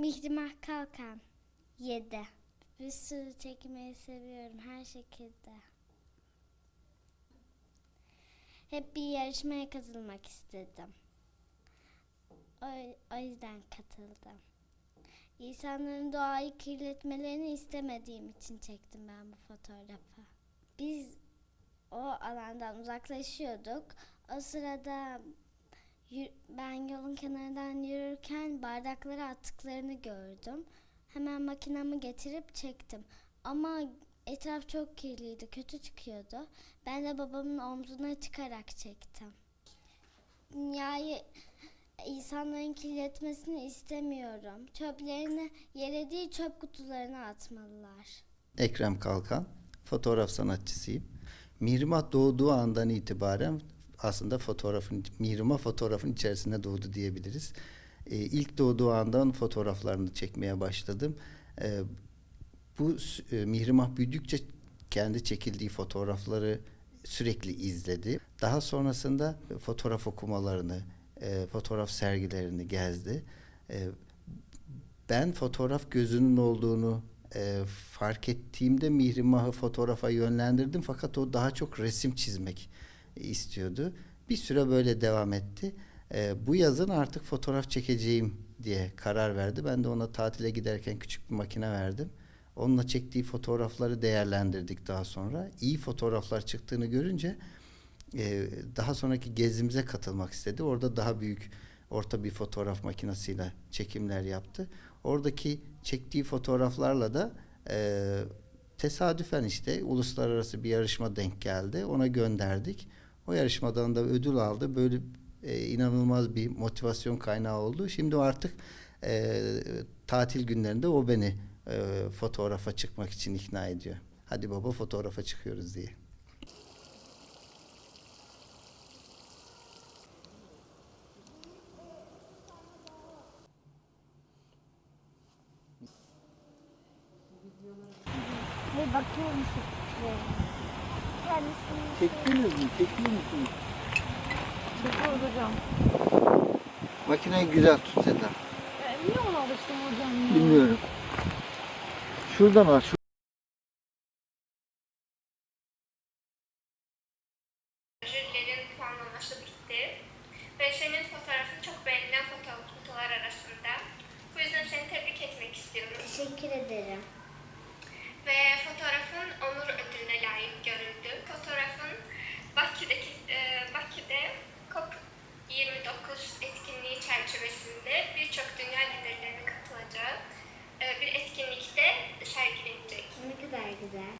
Mihrimah Kalkan 7 Bir sürü çekmeyi seviyorum her şekilde. Hep bir yarışmaya katılmak istedim. O, o yüzden katıldım. İnsanların doğayı kirletmelerini istemediğim için çektim ben bu fotoğrafı. Biz o alandan uzaklaşıyorduk. O sırada ben yolun kenarından yürürken bardakları attıklarını gördüm. Hemen makinamı getirip çektim. Ama etraf çok kirliydi, kötü çıkıyordu. Ben de babamın omzuna çıkarak çektim. Dünyayı insanların kirletmesini istemiyorum. Çöplerini yere değil çöp kutularına atmalılar. Ekrem Kalkan, fotoğraf sanatçısıyım. Mihrimah doğduğu andan itibaren aslında fotoğrafın, Mihrimah fotoğrafın içerisinde doğdu diyebiliriz. Ee, ilk doğduğu andan fotoğraflarını çekmeye başladım. Ee, bu e, Mihrimah büyüdükçe kendi çekildiği fotoğrafları sürekli izledi. Daha sonrasında fotoğraf okumalarını, e, fotoğraf sergilerini gezdi. E, ben fotoğraf gözünün olduğunu e, fark ettiğimde Mihrimah'ı fotoğrafa yönlendirdim fakat o daha çok resim çizmek istiyordu. Bir süre böyle devam etti. E, bu yazın artık fotoğraf çekeceğim diye karar verdi. Ben de ona tatile giderken küçük bir makine verdim. Onunla çektiği fotoğrafları değerlendirdik daha sonra. İyi fotoğraflar çıktığını görünce e, daha sonraki gezimize katılmak istedi. Orada daha büyük orta bir fotoğraf makinesiyle çekimler yaptı. Oradaki çektiği fotoğraflarla da e, tesadüfen işte uluslararası bir yarışma denk geldi. Ona gönderdik. O yarışmadan da ödül aldı. Böyle e, inanılmaz bir motivasyon kaynağı oldu. Şimdi artık e, tatil günlerinde o beni e, fotoğrafa çıkmak için ikna ediyor. Hadi baba fotoğrafa çıkıyoruz diye. Hey bakıyor musun? Kendisini Çektiniz mi? Çekiyor musunuz? Çekiyoruz hocam. Makineyi güzel tut Seda. E, niye ona alıştım hocam ya? Bilmiyorum. Şuradan al. Şu... Senin fotoğrafın çok beğenilen foto fotolar arasında. Bu yüzden seni tebrik etmek istiyorum. teşekkür ederim. Ve fotoğrafın onur görüldü. Fotoğrafın Bakü'deki, e, Bakü'de COP29 etkinliği çerçevesinde birçok dünya liderlerinin katılacağı e, bir etkinlikte sergilenecek. Ne kadar güzel.